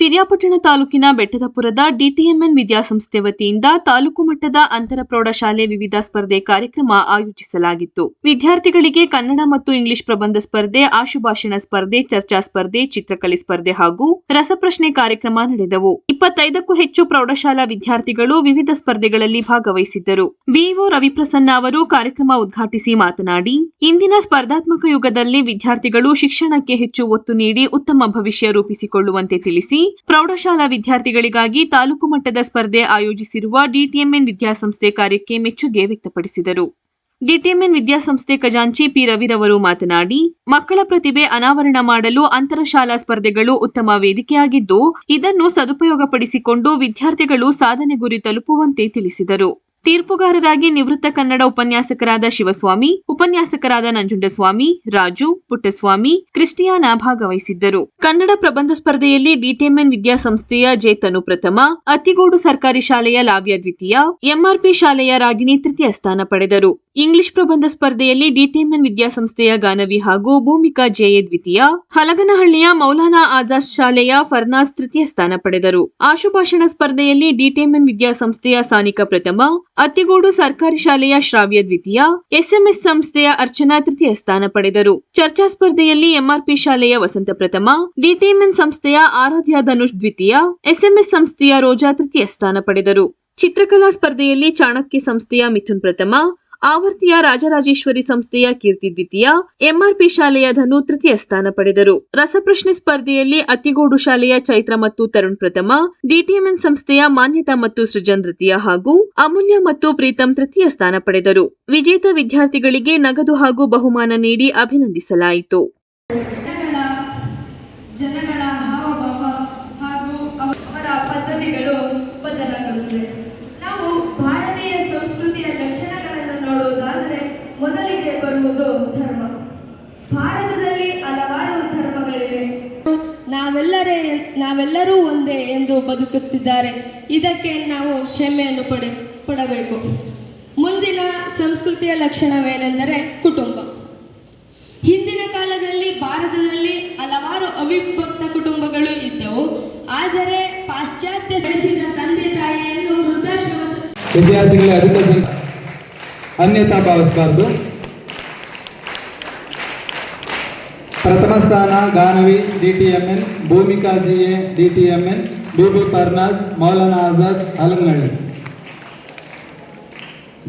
ಪಿರಿಯಾಪಟ್ಟಣ ತಾಲೂಕಿನ ಬೆಟ್ಟದಪುರದ ಡಿಟಿಎಂಎನ್ ವಿದ್ಯಾಸಂಸ್ಥೆ ವತಿಯಿಂದ ತಾಲೂಕು ಮಟ್ಟದ ಅಂತರ ಪ್ರೌಢಶಾಲೆ ವಿವಿಧ ಸ್ಪರ್ಧೆ ಕಾರ್ಯಕ್ರಮ ಆಯೋಜಿಸಲಾಗಿತ್ತು. ವಿದ್ಯಾರ್ಥಿಗಳಿಗೆ ಕನ್ನಡ ಮತ್ತು ಇಂಗ್ಲಿಷ್ ಪ್ರಬಂಧ ಸ್ಪರ್ಧೆ, ಆಶುಭಾಷಣ ಸ್ಪರ್ಧೆ, ಚರ್ಚಾ ಸ್ಪರ್ಧೆ, ಚಿತ್ರಕಲೆ ಸ್ಪರ್ಧೆ ಹಾಗೂ ರಸಪ್ರಶ್ನೆ ಕಾರ್ಯಕ್ರಮ ನಡೆದವು. ಇಪ್ಪತ್ತೈದಕ್ಕೂ ಹೆಚ್ಚು ಪ್ರೌಢಶಾಲಾ ವಿದ್ಯಾರ್ಥಿಗಳು ವಿವಿಧ ಸ್ಪರ್ಧೆಗಳಲ್ಲಿ ಭಾಗವಹಿಸಿದ್ದರು. ಬಿಇಒ ರವಿಪ್ರಸನ್ನ ಅವರು ಕಾರ್ಯಕ್ರಮ ಉದ್ಘಾಟಿಸಿ ಮಾತನಾಡಿ, ಇಂದಿನ ಸ್ಪರ್ಧಾತ್ಮಕ ಯುಗದಲ್ಲಿ ವಿದ್ಯಾರ್ಥಿಗಳು ಶಿಕ್ಷಣಕ್ಕೆ ಹೆಚ್ಚು ಒತ್ತು ನೀಡಿ ಉತ್ತಮ ಭವಿಷ್ಯ ರೂಪಿಸಿಕೊಳ್ಳುವಂತೆ ತಿಳಿಸಿ, ಪ್ರೌಢಶಾಲಾ ವಿದ್ಯಾರ್ಥಿಗಳಿಗಾಗಿ ತಾಲೂಕು ಮಟ್ಟದ ಸ್ಪರ್ಧೆ ಆಯೋಜಿಸಿರುವ ಡಿಟಿಎಂಎನ್ ವಿದ್ಯಾಸಂಸ್ಥೆ ಕಾರ್ಯಕ್ಕೆ ಮೆಚ್ಚುಗೆ ವ್ಯಕ್ತಪಡಿಸಿದರು. ಡಿಟಿಎಂಎನ್ ವಿದ್ಯಾಸಂಸ್ಥೆ ಖಜಾಂಚಿ ಪಿ. ರವಿರವರು ಮಾತನಾಡಿ, ಮಕ್ಕಳ ಪ್ರತಿಭೆ ಅನಾವರಣ ಮಾಡಲು ಅಂತರ ಶಾಲಾ ಸ್ಪರ್ಧೆಗಳು ಉತ್ತಮ ವೇದಿಕೆಯಾಗಿದ್ದು, ಇದನ್ನು ಸದುಪಯೋಗಪಡಿಸಿಕೊಂಡು ವಿದ್ಯಾರ್ಥಿಗಳು ಸಾಧನೆ ಗುರಿ ತಲುಪುವಂತೆ ತಿಳಿಸಿದರು. ತೀರ್ಪುಗಾರರಾಗಿ ನಿವೃತ್ತ ಕನ್ನಡ ಉಪನ್ಯಾಸಕರಾದ ಶಿವಸ್ವಾಮಿ, ಉಪನ್ಯಾಸಕರಾದ ನಂಜುಂಡಸ್ವಾಮಿ, ರಾಜು, ಪುಟ್ಟಸ್ವಾಮಿ, ಕ್ರಿಸ್ಟಿಯಾನ ಭಾಗವಹಿಸಿದ್ದರು. ಕನ್ನಡ ಪ್ರಬಂಧ ಸ್ಪರ್ಧೆಯಲ್ಲಿ ಡಿಟಿಎಂಎನ್ ವಿದ್ಯಾಸಂಸ್ಥೆಯ ಜೇತನು ಪ್ರಥಮ ಅತಿಗೋಡು ಸರ್ಕಾರಿ ಶಾಲೆಯ ಲಾವ್ಯ ದ್ವಿತೀಯ, ಎಂಆರ್ಪಿ ಶಾಲೆಯ ರಾಗಿಣಿ ತೃತೀಯ ಸ್ಥಾನ ಪಡೆದರು. ಇಂಗ್ಲಿಷ್ ಪ್ರಬಂಧ ಸ್ಪರ್ಧೆಯಲ್ಲಿ ಡಿಟಿಎಂಎನ್ ವಿದ್ಯಾಸಂಸ್ಥೆಯ ಗಾನವಿ ಹಾಗೂ ಭೂಮಿಕಾ ಜೆಎ ದ್ವಿತೀಯ, ಹಲಗನಹಳ್ಳಿಯ ಮೌಲಾನಾ ಆಜಾದ್ ಶಾಲೆಯ ಫರ್ನಾಸ್ ತೃತೀಯ ಸ್ಥಾನ ಪಡೆದರು. ಆಶುಭಾಷಣ ಸ್ಪರ್ಧೆಯಲ್ಲಿ ಡಿಟಿಎಂಎನ್ ವಿದ್ಯಾಸಂಸ್ಥೆಯ ಸಾನಿಕ ಪ್ರಥಮ ಅತ್ತಿಗೋಡು ಸರ್ಕಾರಿ ಶಾಲೆಯ ಶ್ರಾವ್ಯ ದ್ವಿತೀಯ, ಎಸ್ಎಂಎಸ್ ಸಂಸ್ಥೆಯ ಅರ್ಚನಾ ತೃತೀಯ ಸ್ಥಾನ ಪಡೆದರು. ಚರ್ಚಾ ಸ್ಪರ್ಧೆಯಲ್ಲಿ ಎಂಆರ್ಪಿ ಶಾಲೆಯ ವಸಂತ ಪ್ರಥಮ ಡಿಟಿಎಂಎನ್ ಸಂಸ್ಥೆಯ ಆರಾಧ್ಯ ಧನುಷ್ ದ್ವಿತೀಯ, ಎಸ್ಎಂಎಸ್ ಸಂಸ್ಥೆಯ ರೋಜಾ ತೃತೀಯ ಸ್ಥಾನ ಪಡೆದರು. ಚಿತ್ರಕಲಾ ಸ್ಪರ್ಧೆಯಲ್ಲಿ ಚಾಣಕ್ಯ ಸಂಸ್ಥೆಯ ಮಿಥುನ್ ಪ್ರಥಮ ಆವರ್ತಿಯ ರಾಜರಾಜೇಶ್ವರಿ ಸಂಸ್ಥೆಯ ಕೀರ್ತಿ ದ್ವಿತೀಯ, ಎಂಆರ್ಪಿ ಶಾಲೆಯ ಧನು ತೃತೀಯ ಸ್ಥಾನ ಪಡೆದರು. ರಸಪ್ರಶ್ನೆ ಸ್ಪರ್ಧೆಯಲ್ಲಿ ಅತ್ತಿಗೋಡು ಶಾಲೆಯ ಚೈತ್ರ ಮತ್ತು ತರುಣ್ ಪ್ರಥಮ, ಡಿಟಿಎಂಎನ್ ಸಂಸ್ಥೆಯ ಮಾನ್ಯತಾ ಮತ್ತು ಸೃಜನ್ ತೃತೀಯ ಹಾಗೂ ಅಮೂಲ್ಯ ಮತ್ತು ಪ್ರೀತಂ ತೃತೀಯ ಸ್ಥಾನ ಪಡೆದರು. ವಿಜೇತ ವಿದ್ಯಾರ್ಥಿಗಳಿಗೆ ನಗದು ಹಾಗೂ ಬಹುಮಾನ ನೀಡಿ ಅಭಿನಂದಿಸಲಾಯಿತು. ಭಾರತದಲ್ಲಿ ಹಲವಾರು ಧರ್ಮಗಳಿವೆ. ನಾವೆಲ್ಲರೇ, ನಾವೆಲ್ಲರೂ ಒಂದೇ ಎಂದು ಬದುಕುತ್ತಿದ್ದಾರೆ. ಇದಕ್ಕೆ ನಾವು ಹೆಮ್ಮೆಯನ್ನು ಪಡೆ, ಪಡಬೇಕು. ಮುಂದಿನ ಸಂಸ್ಕೃತಿಯ ಲಕ್ಷಣವೇನೆಂದರೆ ಕುಟುಂಬ. ಹಿಂದಿನ ಕಾಲದಲ್ಲಿ ಭಾರತದಲ್ಲಿ ಹಲವಾರು ಅವಿಭಕ್ತ ಕುಟುಂಬಗಳು ಇದ್ದವು. ಆದರೆ ಪಾಶ್ಚಾತ್ಯ ಬೆಳೆಸಿದ ತಂದೆ ತಾಯಿಯನ್ನು ವೃದ್ಧಾಶ್ರಮ ವಿದ್ಯಾರ್ಥಿಗಳ ಅಧಿಕ ಅನ್ಯತಾ ಭಾವಿಸಬಾರ್ದು. ಪ್ರಥಮ ಸ್ಥಾನ Ganavi, D T N Bhoomika G A D T N Bibi Farnaz Maulana Azad Halanganahalli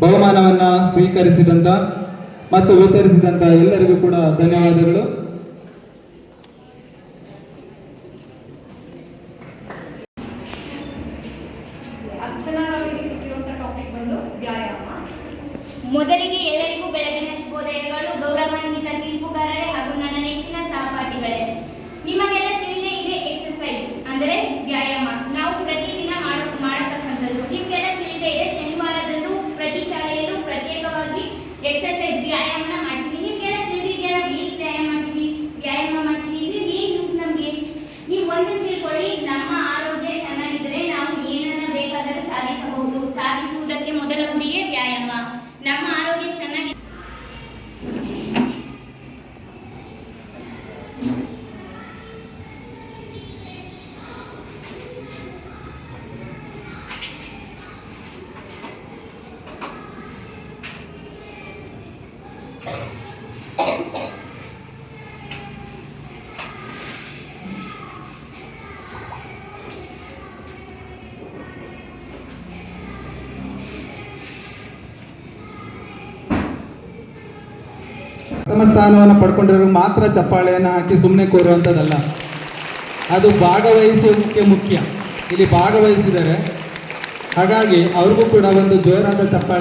ಬಹುಮಾನವನ್ನು ಸ್ವೀಕರಿಸಿದಂತ ಮತ್ತು ವಿತರಿಸಿದಂಥ ಎಲ್ಲರಿಗೂ ಕೂಡ ಧನ್ಯವಾದಗಳು. ಮೊದಲಿಗೆ ಎಲ್ಲರಿಗೂ ಬೆಳಗಿನ ಶುಭೋದಯಗಳು ಗೌರವಾನ್ವಿತ ತೀರ್ಪುಗಾರರೇ ಹಾಗೂ ನನ್ನ ನೆಚ್ಚಿನ ಸಹಪಾಠಿಗಳೇ, ನಿಮಗೆಲ್ಲ ತಿಳಿದೇ ಇದೆ ಎಕ್ಸಸೈಸ್ ಅಂದರೆ ವ್ಯಾಯಾಮ. ನಾವು ಪ್ರತಿದಿನ ಮಾಡ, ಮಾಡತಕ್ಕಂಥದ್ದು. ನಿಮಗೆಲ್ಲ ತಿಳಿದೇ ಇದೆ ಶನಿವಾರದಂದು ಪ್ರತಿ ಶಾಲೆಯಲ್ಲೂ ಪ್ರತ್ಯೇಕವಾಗಿ ಎಕ್ಸಸೈಸ್ ವ್ಯಾಯಾಮನ Mm-hmm. ಪ್ರಥಮ ಸ್ಥಾನವನ್ನು ಪಡ್ಕೊಂಡಿರೋ ಮಾತ್ರ ಚಪ್ಪಾಳೆಯನ್ನು ಹಾಕಿ ಸುಮ್ಮನೆ ಕೋರುವಂಥದ್ದಲ್ಲ. ಅದು ಭಾಗವಹಿಸೋದಕ್ಕೆ ಮುಖ್ಯ ಇಲ್ಲಿ ಭಾಗವಹಿಸಿದರೆ ಹಾಗಾಗಿ ಅವ್ರಿಗೂ ಕೂಡ ಒಂದು ಜೋರಾದ ಚಪ್ಪಾಳೆ